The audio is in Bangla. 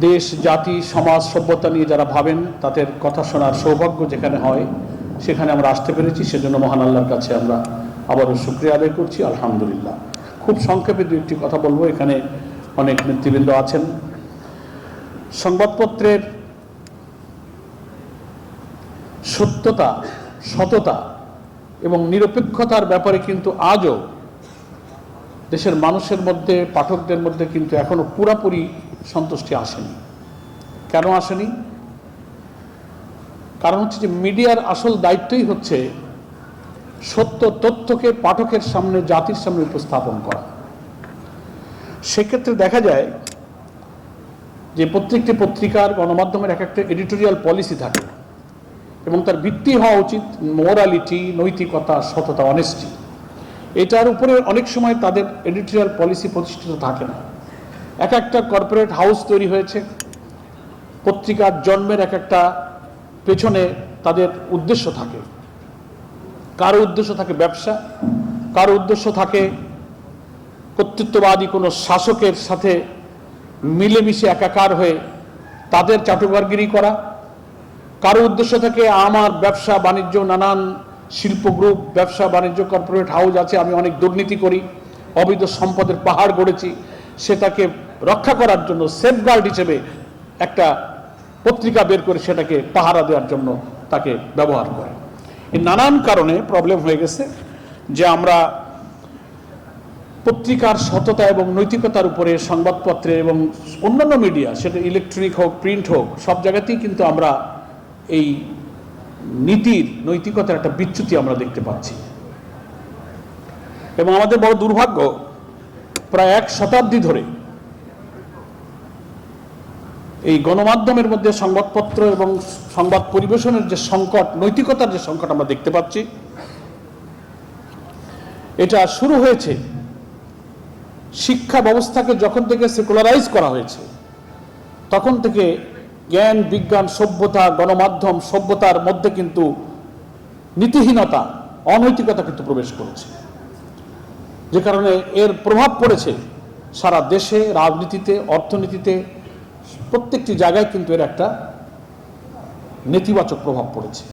দেশ, জাতি, সমাজ, সভ্যতা নিয়ে যারা ভাবেন, তাদের কথা শোনার সৌভাগ্য যেখানে হয়, সেখানে আমরা আসতে পেরেছি। সেজন্য মহান আল্লাহর কাছে আমরা আবারও শুক্রিয়া আদায় করছি। আলহামদুলিল্লাহ। খুব সংক্ষেপে দু একটি কথা বলব। এখানে অনেক নেতৃবৃন্দ আছেন। সংবাদপত্রের সত্যতা, সততা এবং নিরপেক্ষতার ব্যাপারে কিন্তু আজও দেশের মানুষের মধ্যে, পাঠকদের মধ্যে কিন্তু এখনও পুরাপুরি সন্তুষ্টি আসেনি। কেন আসেনি? কারণ হচ্ছে যে মিডিয়ার আসল দায়িত্বই হচ্ছে সত্য তথ্যকে পাঠকের সামনে, জাতির সামনে উপস্থাপন করা। সেক্ষেত্রে দেখা যায় যে প্রত্যেকটি পত্রিকার গণমাধ্যমের এক একটা এডিটোরিয়াল পলিসি থাকে এবং তার ভিত্তি হওয়া উচিত মোরালিটি, নৈতিকতা, সততা অনেস্টি এটার উপরে অনেক সময় তাদের এডিটোরিয়াল পলিসি প্রতিষ্ঠিত থাকে না। এক একটা কর্পোরেট হাউস তৈরি হয়েছে। পত্রিকার জন্মের এক একটা পেছনে তাদের উদ্দেশ্য থাকে। কারও উদ্দেশ্য থাকে ব্যবসা, কারও উদ্দেশ্য থাকে কর্তৃত্ববাদী কোনো শাসকের সাথে মিলেমিশে একাকার হয়ে তাদের চাটুকারগিরি করা। কারও উদ্দেশ্য থাকে আমার ব্যবসা, বাণিজ্য, নানান শিল্প গ্রুপ ব্যবসা, বাণিজ্য কর্পোরেট হাউস আছে, আমি অনেক দুর্নীতি করি, অবৈধ সম্পদের পাহাড় গড়েছি, সেটাকে রক্ষা করার জন্য সেফগার্ড হিসেবে একটা পত্রিকা বের করে সেটাকে পাহারা দেওয়ার জন্য তাকে ব্যবহার করে। এই নানান কারণে প্রবলেম হয়ে গেছে যে আমরা পত্রিকার সততা এবং নৈতিকতার উপরে সংবাদপত্রে এবং অন্যান্য মিডিয়া সেটা ইলেকট্রনিক হোক প্রিন্ট হোক, সব জায়গাতেই কিন্তু আমরা এই নীতির, নৈতিকতার একটা বিচ্যুতি আমরা দেখতে পাচ্ছি। এবং আমাদের বড় দুর্ভাগ্য, প্রায় এক শতাব্দী ধরে এই গণমাধ্যমের মধ্যে সংবাদপত্র এবং সংবাদ পরিবেশনের যে সংকট, নৈতিকতার যে সংকট আমরা দেখতে পাচ্ছি, এটা শুরু হয়েছে। শিক্ষা ব্যবস্থাকে যখন থেকে সেকুলারাইজ করা হয়েছে, তখন থেকে জ্ঞান, বিজ্ঞান, সভ্যতা, গণমাধ্যম, সভ্যতার মধ্যে কিন্তু নীতিহীনতা, অনৈতিকতা কিন্তু প্রবেশ করেছে। যে কারণে এর প্রভাব পড়েছে সারা দেশে, রাজনীতিতে, অর্থনীতিতে প্রত্যেকটি জায়গায় কিন্তু এর একটা নেতিবাচক প্রভাব পড়েছে।